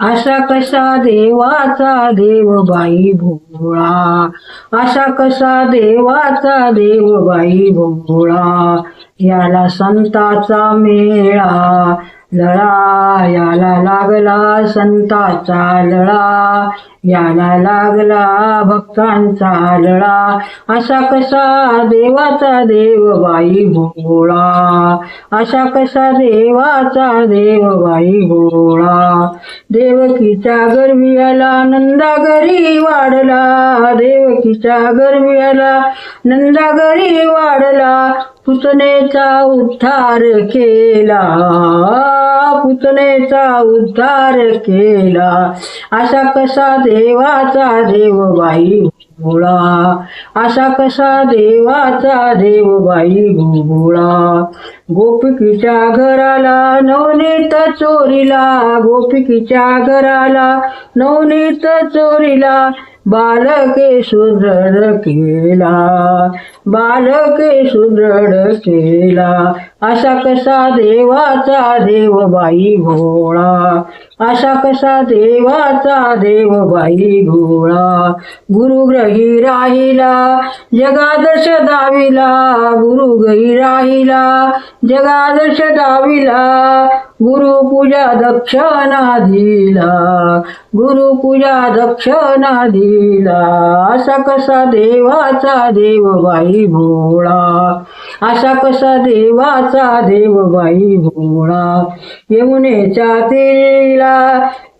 असा कसा देवाचा देव बाई भोळा असा कसा देवाचा देव बाई भोळा याला संताचा मेळा. लळा याला लागला संताचा लळा याला लागला भक्तांचा लळा. असा कसा देवाचा देव बाई भोळा? असा कसा देवाचा देव बाई भोळा? देवकीच्या गर्वी आला नंदागरी वाढला. देवकीच्या गर्वी आला नंदागरी वाढला. पुतनेचा उद्धार केला. पुतनेचा उद्धार केला. असा कसा देवाचा देवबाई भोळा? असा कसा देवाचा देवबाई भोळा? गोपिकीच्या घराला नवनीत चोरीला. गोपिकीच्या घराला नवनीत चोरीला. बालके सुदृढ केला बालके सुदृढ केला. असा कसा देवाचा देव बाई भोळा असा कसा देवाचा देव बाई भोळा? गुरुग्रही राहिला जगादश दाविला. गुरुग्रही राहिला जगादश दाविला. गुरुपूजा दक्षिणा दिला गुरुपूजा दक्षिणा दिला. असा कसा देवाचा देव बाई भोळा? असा कसा देवाचा देव बाई भोळा? यमुनेच्या तिरीला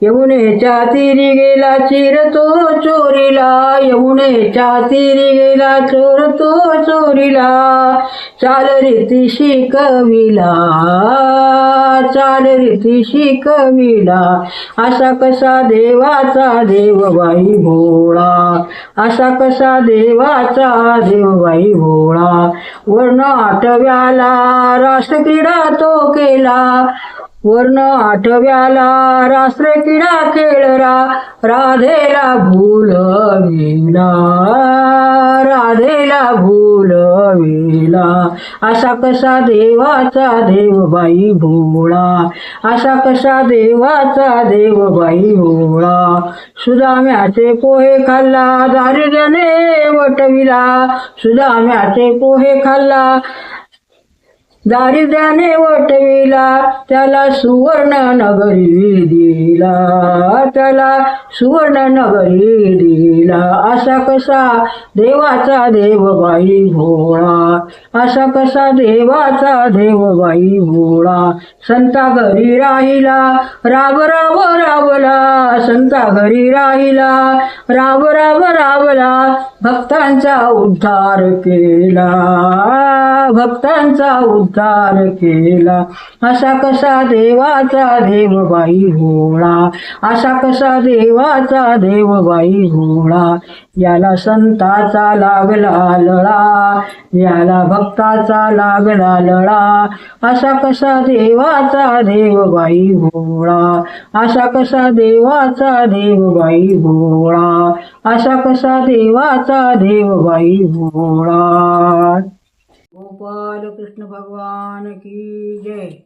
यमुनेच्या तिरी गेला चिर तो चोरीला. यमुनेच्या तिरी गेला चोर तो चोरीला. चाल रीती शिकविला चाल रीती शिकविला असा कसा देवाचा देव बाई भोळा असा कसा देवाचा देव बाई भोळा. वर्ण आठव्याला राष्ट्रक्रीडा तो केला वर्ण आठव्याला रास्त्रे किडा खेळरा राधेला भूलविला राधेला भूलविला असा कसा देवाचा देवबाई भोळा असा कसा देवाचा देवबाई भोळा. सुदाम्याचे पोहे खाल्ला दारिद्र्याने वटविला सुदाम्याचे पोहे खाल्ला दारिद्र्याने वटविला त्याला सुवर्ण नगरी दिला त्याला सुवर्ण नगरी दिला. असा कसा देवाचा देवबाई भोळा असा कसा देवाचा देवबाई भोळा. संता घरी राहिला राब राब रावला संता घरी राहिला राब राब रावला भक्तांचा उद्धार केला. भक्तांचा उद्धार केला. असा कसा देवाचा देवबाई भोळा असा कसा देवाचा देवबाई होळा भोळा याला संताचा लागला लळा. याला भक्ताचा लागला लळा. असा कसा देवाचा देवबाई भोळा असा कसा देवाचा देवबाई भोळा असा कसा देवाचा देवबाई भोळा गोपाल कृष्ण भगवान की जय.